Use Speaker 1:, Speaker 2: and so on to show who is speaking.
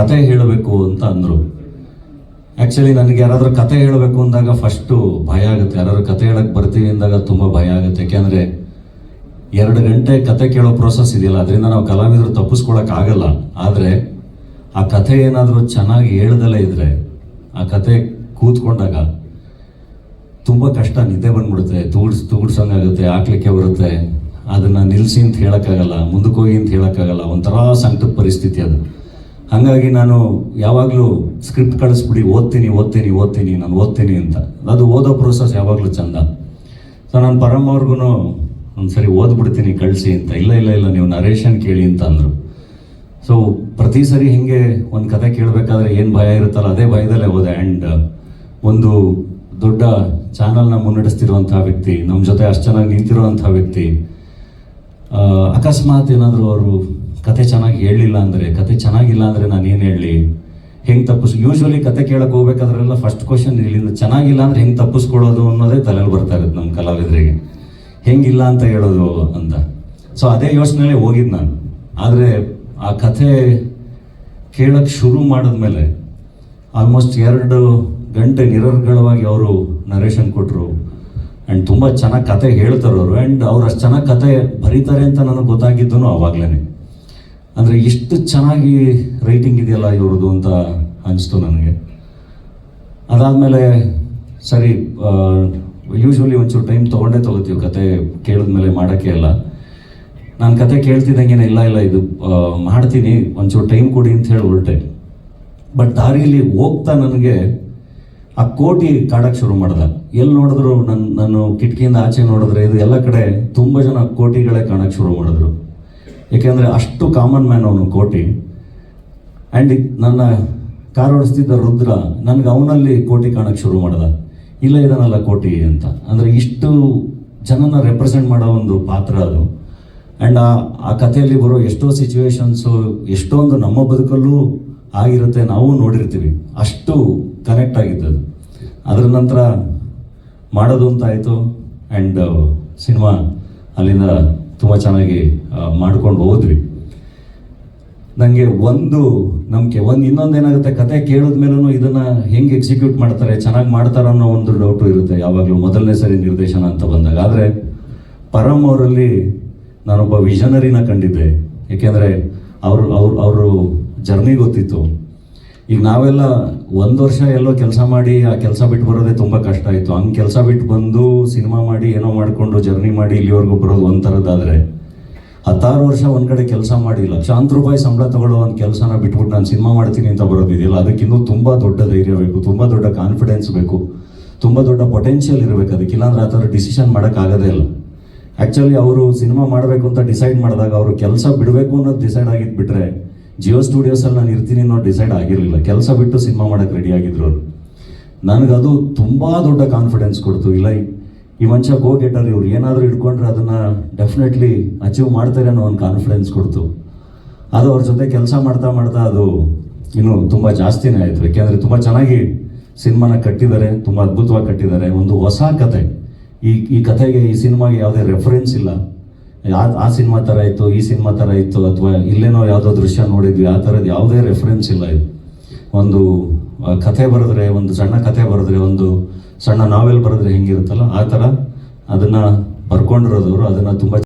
Speaker 1: ಕತೆ ಹೇಳಬೇಕು ಅಂತ ಅಂದರು. ಆ್ಯಕ್ಚುಲಿ ನನಗೆ ಯಾರಾದರೂ ಕತೆ ಹೇಳಬೇಕು ಅಂದಾಗ ಫಸ್ಟು ಭಯ ಆಗುತ್ತೆ. ಯಾರಾದರೂ ಕತೆ ಹೇಳಕ್ಕೆ ಬರ್ತೀವಿ ಅಂದಾಗ ತುಂಬ ಭಯ ಆಗುತ್ತೆ. ಯಾಕೆಂದರೆ ಎರಡು ಗಂಟೆ ಕತೆ ಕೇಳೋ ಪ್ರೋಸೆಸ್ ಇದೆಯಲ್ಲ, ಅದರಿಂದ ನಾವು ಕಲಾವಿದರು ತಪ್ಪಿಸ್ಕೊಳಕ್ಕಾಗಲ್ಲ ಆದರೆ ಆ ಕಥೆ ಏನಾದರೂ ಚೆನ್ನಾಗಿ ಹೇಳ್ದಲೇ ಇದ್ದರೆ ಆ ಕತೆ ಕೂತ್ಕೊಂಡಾಗ ತುಂಬ ಕಷ್ಟ, ನಿದ್ದೆ ಬಂದ್ಬಿಡುತ್ತೆ. ತೂಡ್ಸ್ ತೂಡ್ಸಂಗಾಗುತ್ತೆ ಹಾಕ್ಲಿಕ್ಕೆ ಬರುತ್ತೆ. ಅದನ್ನು ನಿಲ್ಲಿಸಿ ಅಂತ ಹೇಳೋಕ್ಕಾಗಲ್ಲ ಮುಂದಕ್ಕೆ ಹೋಗಿ ಅಂತ ಹೇಳೋಕ್ಕಾಗಲ್ಲ. ಒಂಥರ ಸಂಕಟದ ಪರಿಸ್ಥಿತಿ ಅದು. ಹಾಗಾಗಿ ನಾನು ಯಾವಾಗಲೂ ಸ್ಕ್ರಿಪ್ಟ್ ಕಳಿಸ್ಬಿಡಿ, ಓದ್ತೀನಿ ಓದ್ತೀನಿ ಓದ್ತೀನಿ, ನಾನು ಓದ್ತೀನಿ ಅಂತ. ಅದು ಓದೋ ಪ್ರೋಸೆಸ್ ಯಾವಾಗಲೂ ಚಂದ. ಸೊ ನಾನು ಪರಮ್ ಅವ್ರಿಗೂ ಒಂದು ಸರಿ ಓದ್ಬಿಡ್ತೀನಿ, ಕಳಿಸಿ ಅಂತ. ಇಲ್ಲ ಇಲ್ಲ ಇಲ್ಲ, ನೀವು ನರೇಶನ್ ಕೇಳಿ ಅಂತ ಅಂದರು. ಸೊ ಪ್ರತಿ ಸರಿ ಹಿಂಗೆ ಒಂದು ಕತೆ ಕೇಳಬೇಕಾದ್ರೆ ಏನು ಭಯ ಇರುತ್ತಲ್ಲ, ಅದೇ ಭಯದಲ್ಲೇ ಹೋದೆ ಆ್ಯಂಡ್ ಒಂದು ದೊಡ್ಡ ಚಾನಲ್ನ ಮುನ್ನಡೆಸ್ತಿರುವಂಥ ವ್ಯಕ್ತಿ ನಮ್ಮ ಜೊತೆ ಅಷ್ಟು ಚೆನ್ನಾಗಿ ನಿಂತಿರುವಂಥ ವ್ಯಕ್ತಿ ಅಕಸ್ಮಾತ್ ಏನಾದರೂ ಅವರು ಕತೆ ಚೆನ್ನಾಗಿ ಹೇಳಲಿಲ್ಲ ಅಂದರೆ, ಕತೆ ಚೆನ್ನಾಗಿಲ್ಲ ಅಂದರೆ ನಾನು ಏನು ಹೇಳಲಿ? ಹೆಂಗೆ ತಪ್ಪಿಸ್? ಯೂಶ್ವಲಿ ಕತೆ ಕೇಳಕ್ಕೆ ಹೋಗ್ಬೇಕಾದ್ರೆಲ್ಲ ಫಸ್ಟ್ ಕ್ವಶನ್ ಇಲ್ಲಿಂದ ಚೆನ್ನಾಗಿಲ್ಲ ಅಂದರೆ ಹೆಂಗೆ ತಪ್ಪಿಸ್ಕೊಳ್ಳೋದು ಅನ್ನೋದೇ ತಲೆಯಲ್ಲಿ ಬರ್ತಾ ಇರುತ್ತೆ ನಮ್ಮ ಕಲಾವಿದರಿಗೆ. ಹೆಂಗಿಲ್ಲ ಅಂತ ಹೇಳೋದು ಅಂತ. ಸೊ ಅದೇ ಯೋಚನೆಯಲ್ಲೇ ಹೋಗಿದ್ದು ನಾನು. ಆದರೆ ಆ ಕಥೆ ಕೇಳಕ್ಕೆ ಶುರು ಮಾಡಿದ್ಮೇಲೆ ಆಲ್ಮೋಸ್ಟ್ ಎರಡು ಗಂಟೆ ನಿರರ್ಗಳವಾಗಿ ಅವರು ನರೇಶನ್ ಕೊಟ್ಟರು ಆ್ಯಂಡ್ ತುಂಬ ಚೆನ್ನಾಗಿ ಕತೆ ಹೇಳ್ತಾರೆ ಆ್ಯಂಡ್ ಅವ್ರು ಅಷ್ಟು ಚೆನ್ನಾಗಿ ಕತೆ ಬರೀತಾರೆ ಅಂತ ನನಗೆ ಗೊತ್ತಾಗಿದ್ದು ಆವಾಗಲೇ ಅಂದರೆ ಎಷ್ಟು ಚೆನ್ನಾಗಿ ರೈಟಿಂಗ್ ಇದೆಯಲ್ಲ ಇವ್ರದ್ದು ಅಂತ ಅನಿಸ್ತು ನನಗೆ. ಅದಾದಮೇಲೆ ಸರಿ ಯೂಶ್ವಲಿ ಒಂಚೂರು ಟೈಮ್ ತೊಗೊಂಡೇ ತೊಗೋತೀವಿ, ಕತೆ ಕೇಳಿದ್ಮೇಲೆ ಮಾಡೋಕ್ಕೆ ಎಲ್ಲ. ನಾನು ಕತೆ ಕೇಳ್ತಿದ್ದಂಗೆ ಇಲ್ಲ ಇಲ್ಲ, ಇದು ಮಾಡ್ತೀನಿ, ಒಂಚೂರು ಟೈಮ್ ಕೊಡಿ ಅಂತ ಹೇಳಿ ಹೊರಟೆ ಬಟ್ ದಾರಿಯಲ್ಲಿ ಹೋಗ್ತಾ ನನಗೆ ಆ ಕೋಟಿ ಕಾಡಕ್ಕೆ ಶುರು ಮಾಡ್ದ. ಎಲ್ಲಿ ನೋಡಿದ್ರು ನನ್ನ ನಾನು ಕಿಟಕಿಯಿಂದ ಆಚೆ ನೋಡಿದ್ರೆ ಇದು ಎಲ್ಲ ಕಡೆ ತುಂಬ ಜನ ಕೋಟಿಗಳೇ ಕಾಣಕ್ಕೆ ಶುರು ಮಾಡಿದ್ರು. ಏಕೆಂದರೆ ಅಷ್ಟು ಕಾಮನ್ ಮ್ಯಾನ್ ಅವನು ಕೋಟಿ. ಆ್ಯಂಡ್ ನನ್ನ ಕಾರ್ ಓಡಿಸ್ತಿದ್ದ ರುದ್ರ ನನಗೆ ಅವನಲ್ಲಿ ಕೋಟಿ ಕಾಣಕ್ಕೆ ಶುರು ಮಾಡ್ದ. ಇಲ್ಲ ಇದನ್ನಲ್ಲ ಕೋಟಿ ಅಂತ. ಅಂದರೆ ಇಷ್ಟು ಜನನ ರೆಪ್ರೆಸೆಂಟ್ ಮಾಡೋ ಒಂದು ಪಾತ್ರ ಅದು. ಆ್ಯಂಡ್ ಆ ಆ ಕಥೆಯಲ್ಲಿ ಬರೋ ಎಷ್ಟೋ ಸಿಚುವೇಶನ್ಸು ಎಷ್ಟೊಂದು ನಮ್ಮ ಬದುಕಲ್ಲೂ ಆಗಿರುತ್ತೆ ನಾವು ನೋಡಿರ್ತೀವಿ. ಅಷ್ಟು ಕನೆಕ್ಟ್ ಆಗಿದ್ದದು ಅದರ ನಂತರ ಮಾಡೋದು ಅಂತ ಆಯಿತು. ಆ್ಯಂಡ್ ಸಿನಿಮಾ ಅಲ್ಲಿಂದ ತುಂಬ ಚೆನ್ನಾಗಿ ಮಾಡ್ಕೊಂಡು ಹೋದ್ವಿ. ನನಗೆ ಒಂದು ನಂಬಿಕೆ, ಒಂದು ಇನ್ನೊಂದು ಏನಾಗುತ್ತೆ, ಕತೆ ಕೇಳಿದ ಮೇಲೂ ಇದನ್ನ ಹೆಂಗೆ ಎಕ್ಸಿಕ್ಯೂಟ್ ಮಾಡ್ತಾರೆ, ಚೆನ್ನಾಗಿ ಮಾಡ್ತಾರ ಅನ್ನೋ ಒಂದು ಡೌಟು ಇರುತ್ತೆ, ಯಾವಾಗಲೂ ಮೊದಲನೇ ಸರಿ ನಿರ್ದೇಶನ ಅಂತ ಬಂದಾಗ. ಆದರೆ ಪರಮ್ ಅವರಲ್ಲಿ ನಾನೊಬ್ಬ ವಿಷನರಿನ ಕಂಡಿದ್ದೆ. ಏಕೆಂದರೆ ಅವರು, ಅವ್ರು, ಅವರು ಜರ್ನಿ ಗೊತ್ತಿತ್ತು. ಈಗ ನಾವೆಲ್ಲ ಒಂದು ವರ್ಷ ಎಲ್ಲೋ ಕೆಲಸ ಮಾಡಿ ಆ ಕೆಲಸ ಬಿಟ್ಟು ಬರೋದೇ ತುಂಬ ಕಷ್ಟ ಆಯಿತು. ಹಂಗೆ ಕೆಲಸ ಬಿಟ್ಟು ಬಂದು ಸಿನಿಮಾ ಮಾಡಿ ಏನೋ ಮಾಡಿಕೊಂಡು ಜರ್ನಿ ಮಾಡಿ ಇಲ್ಲಿವರೆಗೂ ಬರೋದು ಒಂಥರದ್ದಾದರೆ ಹತ್ತಾರು ವರ್ಷ ಒಂದು ಕಡೆ ಕೆಲಸ ಮಾಡಿ ಲಕ್ಷಾಂತರ ರೂಪಾಯಿ ಸಂಬಳ ತಗೊಳ್ಳೋ ಒಂದು ಕೆಲಸನ ಬಿಟ್ಬಿಟ್ಟು ನಾನು ಸಿನಿಮಾ ಮಾಡ್ತೀನಿ ಅಂತ ಬರೋದಿದೆಯಲ್ಲ ಅದಕ್ಕಿನ್ನೂ ತುಂಬ ದೊಡ್ಡ ಧೈರ್ಯ ಬೇಕು, ತುಂಬ ದೊಡ್ಡ ಕಾನ್ಫಿಡೆನ್ಸ್ ಬೇಕು, ತುಂಬ ದೊಡ್ಡ ಪೊಟೆನ್ಷಿಯಲ್ ಇರಬೇಕು ಅದಕ್ಕೆ. ಇಲ್ಲಾಂದ್ರೆ ಆ ಥರ ಡಿಸಿಷನ್ ಮಾಡೋಕ್ಕಾಗೋದೇ ಇಲ್ಲ. ಆ್ಯಕ್ಚುಲಿ ಅವರು ಸಿನಿಮಾ ಮಾಡಬೇಕು ಅಂತ ಡಿಸೈಡ್ ಮಾಡಿದಾಗ ಅವರು ಕೆಲಸ ಬಿಡಬೇಕು ಅನ್ನೋದು ಡಿಸೈಡ್ ಆಗಿದ್ದು ಜಿಯೋ ಸ್ಟುಡಿಯೋಸಲ್ಲಿ ನಾನು ಇರ್ತೀನಿ ಅನ್ನೋ ಡಿಸೈಡ್ ಆಗಿರಲಿಲ್ಲ. ಕೆಲಸ ಬಿಟ್ಟು ಸಿನಿಮಾ ಮಾಡೋಕ್ಕೆ ರೆಡಿ ಆಗಿದ್ರು ಅವರು. ನನಗದು ತುಂಬ ದೊಡ್ಡ ಕಾನ್ಫಿಡೆನ್ಸ್ ಕೊಡ್ತು. ಇಲ್ಲ ಈ- ಮನುಷ್ಯ ಗೋ ಗೆಟರ್ ಇವ್ರು ಏನಾದರೂ ಇಟ್ಕೊಂಡ್ರೆ ಅದನ್ನು ಡೆಫಿನೆಟ್ಲಿ ಅಚೀವ್ ಮಾಡ್ತಾರೆ ಅನ್ನೋ ಒಂದು ಕಾನ್ಫಿಡೆನ್ಸ್ ಕೊಡ್ತು. ಅದು ಅವ್ರ ಜೊತೆ ಕೆಲಸ ಮಾಡ್ತಾ ಮಾಡ್ತಾ ಅದು ಇನ್ನು ತುಂಬ ಜಾಸ್ತಿನೇ ಆಯಿತು. ಯಾಕೆಂದರೆ ತುಂಬ ಚೆನ್ನಾಗಿ ಸಿನಿಮಾನ ಕಟ್ಟಿದ್ದಾರೆ, ತುಂಬ ಅದ್ಭುತವಾಗಿ ಕಟ್ಟಿದ್ದಾರೆ. ಒಂದು ಹೊಸ ಕತೆ. ಈ ಈ ಕಥೆಗೆ ಈ ಸಿನಿಮಾಗೆ ಯಾವುದೇ ರೆಫರೆನ್ಸ್ ಇಲ್ಲ. ಆ ಸಿನಿಮಾ ಥರ ಇತ್ತು, ಈ ಸಿನಿಮಾ ಥರ ಇತ್ತು, ಅಥವಾ ಇಲ್ಲೇನೋ ಯಾವುದೋ ದೃಶ್ಯ ನೋಡಿದ್ವಿ, ಆ ಥರದ್ದು ಯಾವುದೇ ರೆಫರೆನ್ಸ್ ಇಲ್ಲ ಇದು. ಒಂದು ಕಥೆ ಬರೆದ್ರೆ, ಒಂದು ಸಣ್ಣ ಕಥೆ ಬರೆದ್ರೆ, ಒಂದು ಸಣ್ಣ ನಾವೆಲ್ ಬರೆದ್ರೆ ಹೆಂಗಿರುತ್ತಲ್ಲ, ಆ ಥರ ಅದನ್ನು ಬರ್ಕೊಂಡಿರೋದವರು, ಅದನ್ನು ತುಂಬ